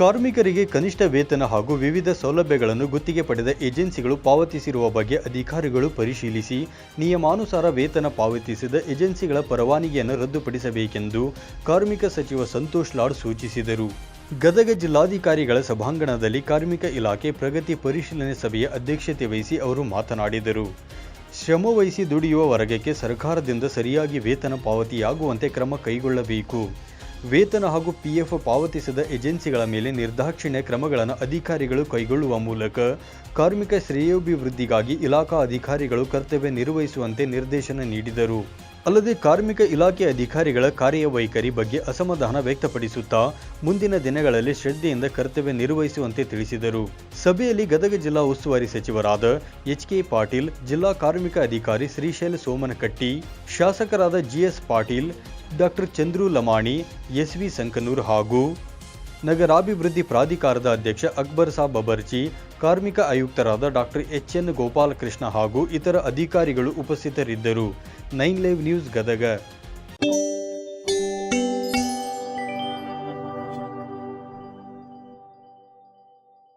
ಕಾರ್ಮಿಕರಿಗೆ ಕನಿಷ್ಠ ವೇತನ ಹಾಗೂ ವಿವಿಧ ಸೌಲಭ್ಯಗಳನ್ನು ಗುತ್ತಿಗೆ ಪಡೆದ ಏಜೆನ್ಸಿಗಳು ಪಾವತಿಸಿರುವ ಬಗ್ಗೆ ಅಧಿಕಾರಿಗಳು ಪರಿಶೀಲಿಸಿ ನಿಯಮಾನುಸಾರ ವೇತನ ಪಾವತಿಸಿದ ಏಜೆನ್ಸಿಗಳ ಪರವಾನಗಿಯನ್ನು ರದ್ದುಪಡಿಸಬೇಕೆಂದು ಕಾರ್ಮಿಕ ಸಚಿವ ಸಂತೋಷ್ ಲಾಡ್ ಸೂಚಿಸಿದರು. ಗದಗ ಜಿಲ್ಲಾಧಿಕಾರಿಗಳ ಸಭಾಂಗಣದಲ್ಲಿ ಕಾರ್ಮಿಕ ಇಲಾಖೆ ಪ್ರಗತಿ ಪರಿಶೀಲನೆ ಸಭೆಯ ಅಧ್ಯಕ್ಷತೆ ವಹಿಸಿ ಅವರು ಮಾತನಾಡಿದರು. ಶ್ರಮವಹಿಸಿ ದುಡಿಯುವ ವರ್ಗಕ್ಕೆ ಸರ್ಕಾರದಿಂದ ಸರಿಯಾಗಿ ವೇತನ ಪಾವತಿಯಾಗುವಂತೆ ಕ್ರಮ ಕೈಗೊಳ್ಳಬೇಕು. ವೇತನ ಹಾಗೂ ಪಿಎಫ್ ಪಾವತಿಸದ ಏಜೆನ್ಸಿಗಳ ಮೇಲೆ ನಿರ್ದಾಕ್ಷಿಣ್ಯ ಕ್ರಮಗಳನ್ನು ಅಧಿಕಾರಿಗಳು ಕೈಗೊಳ್ಳುವ ಮೂಲಕ ಕಾರ್ಮಿಕ ಶ್ರೇಯೋಭಿವೃದ್ಧಿಗಾಗಿ ಇಲಾಖಾ ಅಧಿಕಾರಿಗಳು ಕರ್ತವ್ಯ ನಿರ್ವಹಿಸುವಂತೆ ನಿರ್ದೇಶನ ನೀಡಿದರು. ಅಲ್ಲದೆ ಕಾರ್ಮಿಕ ಇಲಾಖೆ ಅಧಿಕಾರಿಗಳ ಕಾರ್ಯವೈಖರಿ ಬಗ್ಗೆ ಅಸಮಾಧಾನ ವ್ಯಕ್ತಪಡಿಸುತ್ತಾ ಮುಂದಿನ ದಿನಗಳಲ್ಲಿ ಶ್ರದ್ಧೆಯಿಂದ ಕರ್ತವ್ಯ ನಿರ್ವಹಿಸುವಂತೆ ತಿಳಿಸಿದರು. ಸಭೆಯಲ್ಲಿ ಗದಗ ಜಿಲ್ಲಾ ಉಸ್ತುವಾರಿ ಸಚಿವರಾದ ಎಚ್ ಕೆ ಪಾಟೀಲ್, ಜಿಲ್ಲಾ ಕಾರ್ಮಿಕ ಅಧಿಕಾರಿ ಶ್ರೀಶೈಲ ಸೋಮನಕಟ್ಟಿ, ಶಾಸಕರಾದ G S Patil doctor Chandru Lamani S V Sankanur ಹಾಗೂ ನಗರಾಭಿವೃದ್ಧಿ ಪ್ರಾಧಿಕಾರದ ಅಧ್ಯಕ್ಷ ಅಕ್ಬರ್ ಸಾಬ್ ಬಬರ್ಜಿ, ಕಾರ್ಮಿಕ ಆಯುಕ್ತರಾದ ಡಾಕ್ಟರ್ ಎಚ್ ಎನ್ ಗೋಪಾಲಕೃಷ್ಣ ಹಾಗೂ ಇತರ ಅಧಿಕಾರಿಗಳು ಉಪಸ್ಥಿತರಿದ್ದರು. Nine live news Gadag.